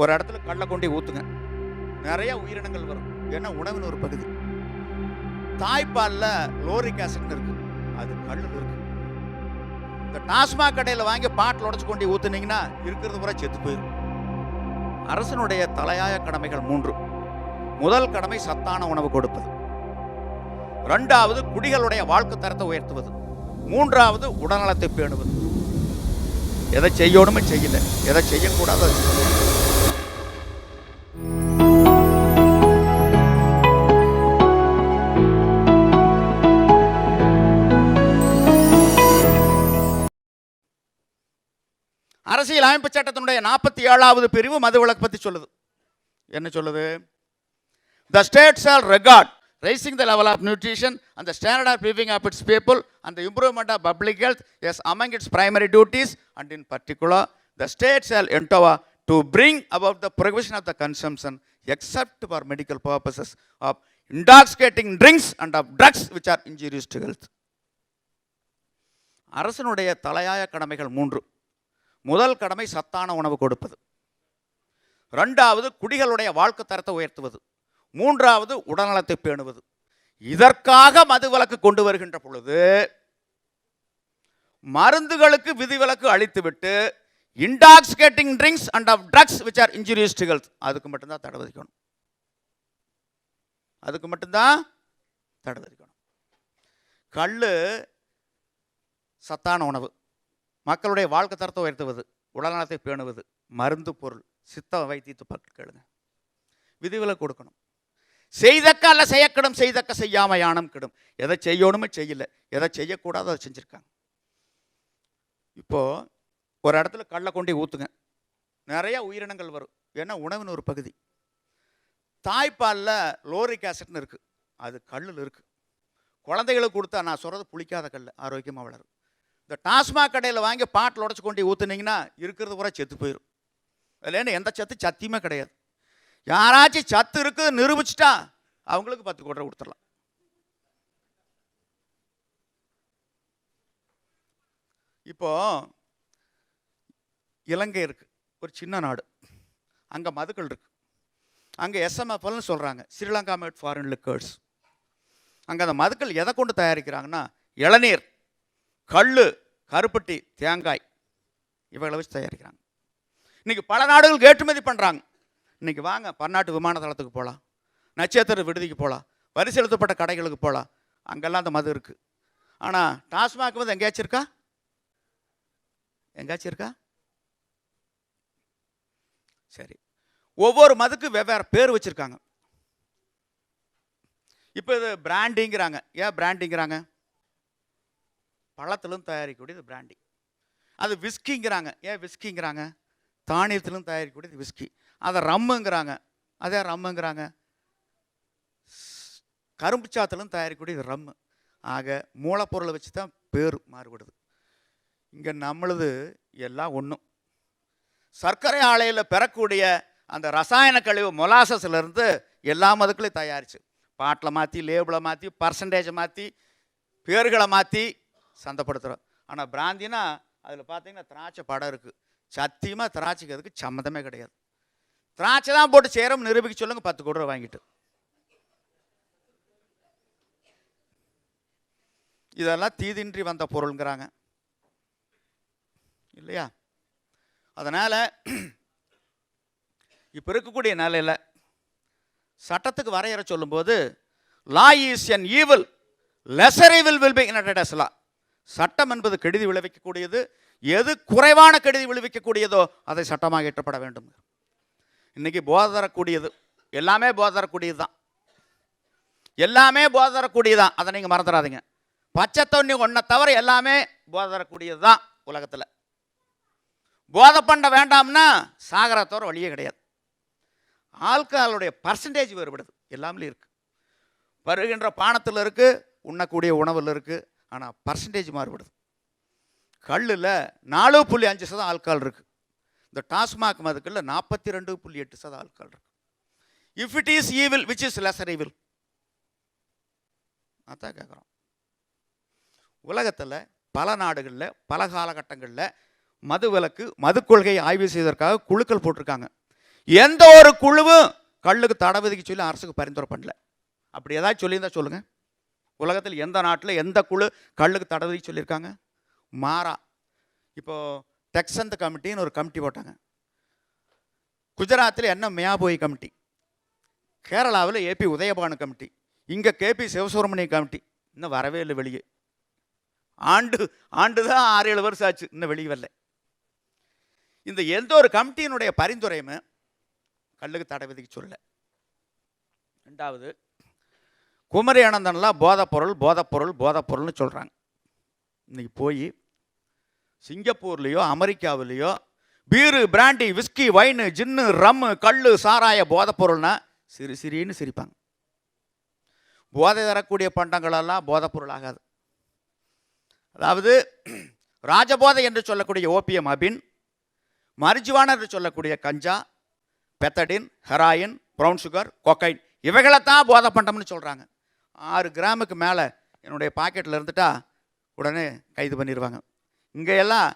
ஒரு இடத்துல கடலை கொண்டே ஊற்றுங்க நிறைய உயிரினங்கள் வரும். ஏன்னா உணவின் ஒரு பகுதி. தாய்ப்பாலில் லோரிக் ஆசிட்னு இருக்குது அது கல்லில் இருக்குது இந்த டாஸ்மாக் கடையில் வாங்கி பாட்டில் உடச்சு கொண்டு ஊற்றுனீங்கன்னா இருக்கிறது பூரா செத்து போயிடும் அரசனுடைய தலையாய கடமைகள் மூன்று. முதல் கடமை சத்தான உணவு கொடுப்பது. ரெண்டாவது குடிகளுடைய வாழ்க்கை தரத்தை உயர்த்துவது. மூன்றாவது உடல்நலத்தை பேணுவது. எதை செய்யணுமே செய்யல. எதை செய்யக்கூடாதோ அரசியல் அமைப்பு சட்டத்தினுடைய நாற்பத்தி ஏழாவது பிரிவு மது விளக்கு பற்றி சொல்லுது என்ன சொல்லுது the states are regard raising the level of nutrition and the standard of living of its people and the improvement of public health as among its primary duties and in particular the states shall endeavour to bring about the provision of the consumption except for medical purposes of intoxicating drinks and of drugs which are injurious to health அரசனுடைய தலையாய கடமைகள் மூன்று முதல் கடமை சத்தான உணவு கொடுப்பது. ரெண்டாவது குடிகளுடைய வாழ்க்கை தரத்தை உயர்த்துவது. மூன்றாவது உடல்நலத்தை பேணுவது. இதற்காக மதுவிலக்கு கொண்டு வருகின்ற பொழுது மருந்துகளுக்கு விதிவிலக்கு அளித்துவிட்டு intoxicating drinks and of drugs which are injurious to health அதுக்கு மட்டும்தான் தடை விதிக்கணும். அதுக்கு மட்டும்தான் தடை விதிக்கணும். கல் சத்தான உணவு. மக்களுடைய வாழ்க்கை தரத்தை உயர்த்துவது உடல்நலத்தை பேணுவது மருந்து பொருள் சித்த வைத்தியத்து பற்றி கேளுங்க. விதிகளை கொடுக்கணும். செய்தக்க அல்ல செய்யக்கிடும் செய்தக்க செய்யாம யானம் கிடும். எதை செய்யணுமே செய்யல எதை செய்யக்கூடாது அதை செஞ்சுருக்காங்க. இப்போ ஒரு இடத்துல கல்லை கொண்டு ஊற்றுங்க நிறைய உயிரினங்கள் வரும். ஏன்னா உணவின் ஒரு பகுதி. தாய்ப்பாலில் லோரிக் ஆசிட்னு இருக்குது அது கல்லில் இருக்குது குழந்தைகளுக்கு கொடுத்தா நான் சொல்கிறது புளிக்காத கல் ஆரோக்கியமாக வளரும். இந்த டாஸ்மாக் கடையில் வாங்கி பாட்டில் உடச்சி கொண்டு ஊற்றுனீங்கன்னா இருக்கிறது பூரா செத்து போயிடும் இல்லைன்னு எந்த சத்து? சத்தியுமே கிடையாது. யாராச்சும் சத்து இருக்குது நிரூபிச்சிட்டா அவங்களுக்கு பத்து கோடி கொடுத்துடலாம். இப்போ இலங்கை இருக்குது ஒரு சின்ன நாடு. அங்கே மதுக்கள் இருக்குது அங்கே எஸ்எம்எஃப்எல்னு சொல்கிறாங்க ஸ்ரீலங்கா மேட் ஃபாரின் லிக்கர்ஸ் அங்கே அந்த மதுக்கள் எதை கொண்டு தயாரிக்கிறாங்கன்னா இளநீர் கல் கருப்பட்டி தேங்காய் இவைகளை வச்சு தயாரிக்கிறாங்க. இன்றைக்கி பல நாடுகள் ஏற்றுமதி பண்ணுறாங்க இன்றைக்கி வாங்க பன்னாட்டு விமான தளத்துக்கு போகலாம் நட்சத்திர விடுதிக்கு போகலாம் வரி செலுத்தப்பட்ட கடைகளுக்கு போகலாம் அங்கெல்லாம் அந்த மது இருக்குது ஆனால் டாஸ்மாக் வந்து எங்கேயாச்சும் இருக்கா? எங்கேயாச்சும் இருக்கா? சரி. ஒவ்வொரு மதுக்கு வெவ்வேறு பேர் வச்சுருக்காங்க. இப்போ இது பிராண்டிங்கிறாங்க ஏன் பிராண்டிங்கிறாங்க பழத்திலும் தயாரிக்கக்கூடியது பிராண்டி அது விஸ்கிங்கிறாங்க ஏன் விஸ்கிங்கிறாங்க தானியத்திலும் தயாரிக்கக்கூடியது விஸ்கி அதை ரம்முங்கிறாங்க அதே ரம்முங்கிறாங்க கரும்பு சாத்திலும் தயாரிக்கக்கூடியது ரம்மு ஆக மூலப்பொருளை வச்சு தான் பேர் மாறுபடுது. இங்கே நம்மளது எல்லாம் ஒன்றும் சர்க்கரை ஆலையில் பெறக்கூடிய அந்த ரசாயன கழிவு மொலாசஸ்லேருந்து எல்லா மதுக்களையும் தயாரிச்சு. பாட்டில் மாற்றி லேபிளை மாற்றி பர்சன்டேஜை மாற்றி பேர்களை மாற்றி சந்தைப்படுத்துகிறோம் ஆனால் பிராந்தினா அதில் பார்த்தீங்கன்னா திராட்சை படம் இருக்குது சத்தியமாக திராட்சைக்கு அதுக்கு சம்மந்தமே கிடையாது. திராட்சை தான் போட்டு சேரம் நிரூபிக்க சொல்லுங்கள் பத்து கோடி ரூபா வாங்கிட்டு. இதெல்லாம் தீதின்றி வந்த பொருளுங்கிறாங்க. இல்லையா? அதனால் இப்போ இருக்கக்கூடிய நிலையில் சட்டத்துக்கு வரையறை சொல்லும்போது law is an evil lesser evil will be enacted law சட்டம் என்பது கெடுதி விளைவிக்கக்கூடியது. எது குறைவான கெடுதி விளைவிக்கக்கூடியதோ அதை சட்டமாக ஏற்றப்பட வேண்டும். இன்னைக்கு போதை தரக்கூடியது. எல்லாமே போதை தரக்கூடியது தான். எல்லாமே போதை தரக்கூடியது தான். அதை நீங்கள் மறந்துடாதீங்க. பச்சை தண்ணி ஒன்றை தவிர எல்லாமே போதை தரக்கூடியது தான் உலகத்தில். போதை பண்ண வேண்டாம்னா சாகர வழியே கிடையாது. ஆல்கஹாலுடைய பர்சன்டேஜ் வேறுபடுது. எல்லாமே இருக்குது வருகின்ற பானத்தில் இருக்குது உண்ணக்கூடிய உணவில் இருக்குது ஆனால் பர்சன்டேஜ் மாறுபடுது. கல்லில் நாலு புள்ளி அஞ்சு சதம் ஆல்கால் இருக்குது இந்த டாஸ்மாக் மதுக்கல்ல நாற்பத்தி ரெண்டு புள்ளி எட்டு சதம் ஆல்கால் இருக்கு. If it is evil which is lesser evil அதான் கேட்குறோம் உலகத்தில் பல நாடுகளில் பல காலகட்டங்களில் மது விலக்கு மது கொள்கையை ஆய்வு செய்வதற்காக குழுக்கள் போட்டிருக்காங்க. எந்த ஒரு குழுவும் கல்லுக்கு தடை விதிக்க சொல்லி அரசுக்கு பரிந்துரை பண்ணல. அப்படி ஏதாச்சும் சொல்லியிருந்தா சொல்லுங்கள் உலகத்தில் எந்த நாட்டில் எந்த குழு கல்லுக்கு தடை சொல்லியிருக்காங்க? மாறா. இப்போது டெக்ஸந்த் கமிட்டின்னு ஒரு கமிட்டி போட்டாங்க. குஜராத்தில் என்ன மியாபோய் கமிட்டி? கேரளாவில் ஏபி உதயபானு கமிட்டி. இங்கே கேபி சிவசுப்ரமணிய கமிட்டி. இன்னும் வரவே இல்லை வெளியே. ஆண்டு ஆண்டு தான் ஆறு ஏழு வருஷம் ஆச்சு. இன்னும் வெளியே வரல. இந்த எந்த ஒரு கமிட்டியினுடைய பரிந்துரையுமே கல்லுக்கு தடை விதிக்க சொல்லலை. ரெண்டாவது குமரி அனந்தன்லாம் போதைப்பொருள் போதைப்பொருள் போதைப்பொருள்னு சொல்கிறாங்க இன்றைக்கி போய் சிங்கப்பூர்லேயோ அமெரிக்காவிலேயோ beer brandy whisky wine gin rum கல் சாராய போதைப்பொருள்னா சிறு சிறின்னு சிரிப்பாங்க. போதை தரக்கூடிய பண்டங்களெல்லாம் போதைப்பொருள் ஆகாது. அதாவது ராஜபோதை என்று சொல்லக்கூடிய ஓபியம் அபின் மரிஜுவான என்று சொல்லக்கூடிய கஞ்சா pethidine heroin brown sugar cocaine இவைகளைத்தான் போதை பண்டம்னு சொல்கிறாங்க ஆறு கிராமுக்கு மேலே என்னுடைய பாக்கெட்டில் இருந்துட்டா உடனே கைது பண்ணிடுவாங்க இங்கேயெல்லாம்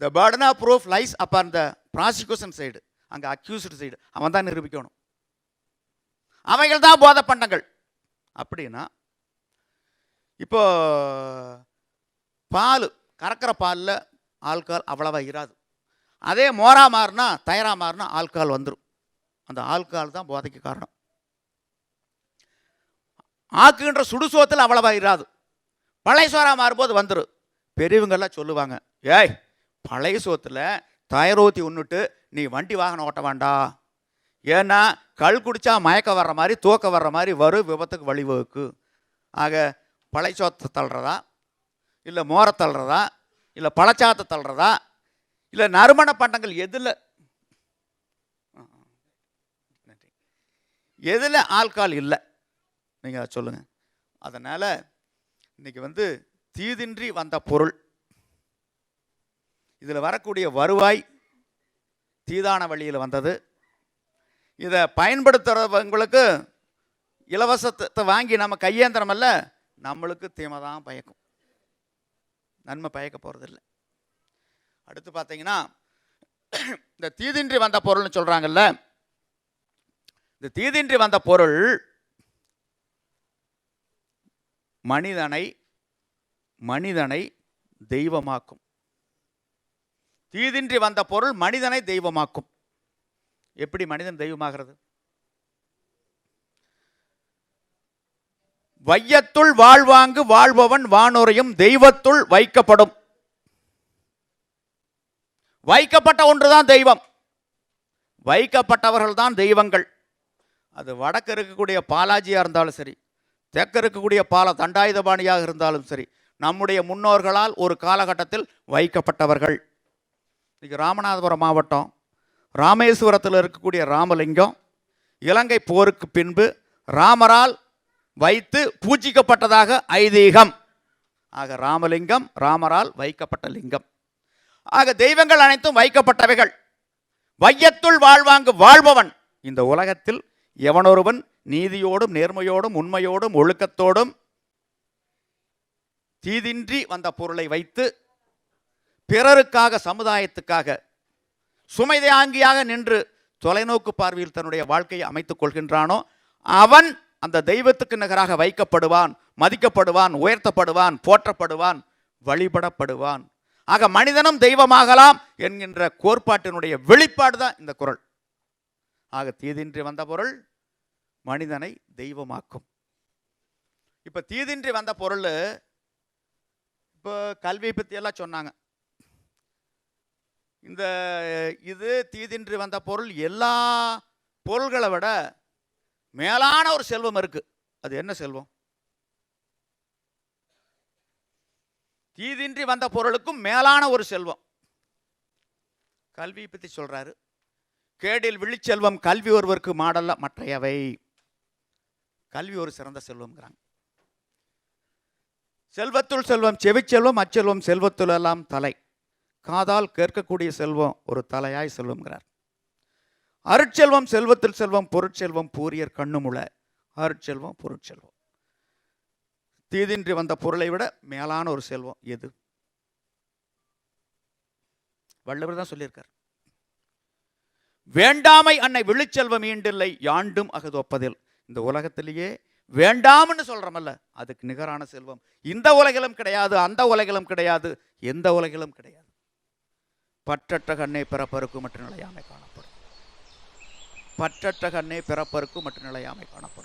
the burden of proof lies அப்போ த ப்ராசிக்யூஷன் சைடு அங்கே அக்யூஸ்டு சைடு அவன் தான் நிரூபிக்கணும். அவைகள் தான் போதை பண்டங்கள். அப்படின்னா இப்போ பால் கறக்கிற பாலில் ஆல்கால் அவ்வளவா இராது. அதே மோரா மாறினா தயரா மாறினா ஆல்கால் வந்துடும் அந்த ஆல்கால் தான் போதைக்கு காரணம். ஆக்குகின்ற சுடுசோத்தில் அவ்வளவா இராது பழைய சோறா மாறும்போது வந்துடும் பெரியவங்கெல்லாம் சொல்லுவாங்க ஏய் பழைய சோத்தில் தயரூத்தி உண்ணுட்டு நீ வண்டி வாகனம் ஓட்ட வேண்டாம் ஏன்னா கல் குடித்தா மயக்க வர்ற மாதிரி தூக்க வர்ற மாதிரி வரும் விபத்துக்கு வழிவகுக்கு. ஆக பழைய சோத்தை தள்ளுறதா? இல்லை மோரை தள்ளுறதா? இல்லை பழச்சாத்தை தள்ளுறதா? இல்லை நறுமண பண்டங்கள் எதில் எதில் ஆல்கால் இல்லை. நீங்கள் சொல்லுங்கள் அதனால் இன்றைக்கி வந்து தீதின்றி வந்த பொருள். இதில் வரக்கூடிய வருவாய் தீதான வழியில் வந்தது. இதை பயன்படுத்துகிறவங்களுக்கு இலவசத்தை வாங்கி நம்ம கையேந்திரமல்ல நம்மளுக்கு தீமை தான் பயக்கும். நன்மை பயக்க போகிறதில்ல அடுத்து பார்த்தீங்கன்னா இந்த தீதின்றி வந்த பொருள்னு சொல்கிறாங்கல்ல இந்த தீதின்றி வந்த பொருள் மனிதனை மனிதனை தெய்வமாக்கும். தீதின்றி வந்த பொருள் மனிதனை தெய்வமாக்கும். எப்படி மனிதன் தெய்வமாகிறது? வையத்துள் வாழ்வாங்கு வாழ்பவன் வானுரையும் தெய்வத்துள் வைக்கப்படும். வைக்கப்பட்ட ஒன்றுதான் தெய்வம். வைக்கப்பட்டவர்கள் தான் தெய்வங்கள். அது வடக்கு இருக்கக்கூடிய பாலாஜியாக இருந்தாலும் சரி தெற்கு இருக்கக்கூடிய பால தண்டாயுதபாணியாக இருந்தாலும் சரி நம்முடைய முன்னோர்களால் ஒரு காலகட்டத்தில் வைக்கப்பட்டவர்கள். இன்னைக்கு ராமநாதபுரம் மாவட்டம் ராமேஸ்வரத்தில் இருக்கக்கூடிய ராமலிங்கம் இலங்கை போருக்கு பின்பு ராமரால் வைத்து பூஜிக்கப்பட்டதாக ஐதீகம். ஆக ராமலிங்கம் ராமரால் வைக்கப்பட்ட லிங்கம். ஆக தெய்வங்கள் அனைத்தும் வைக்கப்பட்டவைகள். வையத்துள் வாழ்வாங்கு வாழ்பவன். இந்த உலகத்தில் எவனொருவன் நீதியோடும் நேர்மையோடும் உண்மையோடும் ஒழுக்கத்தோடும் தீதின்றி வந்த பொருளை வைத்து பிறருக்காக சமுதாயத்துக்காக சுமைதாங்கியாக நின்று தொலைநோக்கு பார்வையில் தன்னுடைய வாழ்க்கையை அமைத்துக் கொள்கின்றானோ அவன் அந்த தெய்வத்துக்கு நிகராக வைக்கப்படுவான் மதிக்கப்படுவான் உயர்த்தப்படுவான் போற்றப்படுவான் வழிபடப்படுவான். ஆக மனிதனும் தெய்வமாகலாம் என்கின்ற கோட்பாட்டினுடைய வெளிப்பாடு தான் இந்த குரல். ஆக தீதின்றி வந்த பொருள் மனிதனை தெய்வமாக்கும். இப்போ தீதின்றி வந்த பொருள் இப்போ கல்வியை பற்றியெல்லாம் சொன்னாங்க. இந்த இது தீதின்றி வந்த பொருள் எல்லா பொருள்களை விட மேலான ஒரு செல்வம் இருக்கு. அது என்ன செல்வம்? தீதின்றி வந்த பொருளுக்கும் மேலான ஒரு செல்வம். கல்வியை பற்றி சொல்றாரு. கேடில் விழிச்செல்வம் கல்வி ஒருவருக்கு மாடல்ல மற்றையவை. கல்வி ஒரு சிறந்த செல்வம்ங்கிறாங்க. செல்வத்துள் செல்வம் செவிச்செல்வம் அச்செல்வம் செல்வத்துள் எல்லாம் தலை. காதால் கேட்கக்கூடிய செல்வம் ஒரு தலையாய் செல்வம்ங்கிறார். அருட்செல்வம் செல்வத்தில் செல்வம் பொருட்செல்வம் பூரியர் கண்ணுமுள அருட்செல்வம் பொருட்செல்வம். தீதின்றி வந்த பொருளை விட மேலான ஒரு செல்வம் எது? வள்ளுவர் தான் சொல்லியிருக்கார். வேண்டாமை அன்னை விழுச்செல்வம் ஈண்டில்லை யாண்டும் அகதொப்பதில் இந்த உலகத்திலேயே வேண்டாம்னு சொல்கிறோமல்ல அதுக்கு நிகரான செல்வம். இந்த உலகிலும் கிடையாது அந்த உலகிலும் கிடையாது எந்த உலகிலும் கிடையாது. பற்றற்ற கண்ணை பிறப்பருக்கு மற்றும் நிலையாமை காணப்படும். பற்றற்ற கண்ணே பிறப்பருக்கு மற்றும் நிலையாமை காணப்படும்.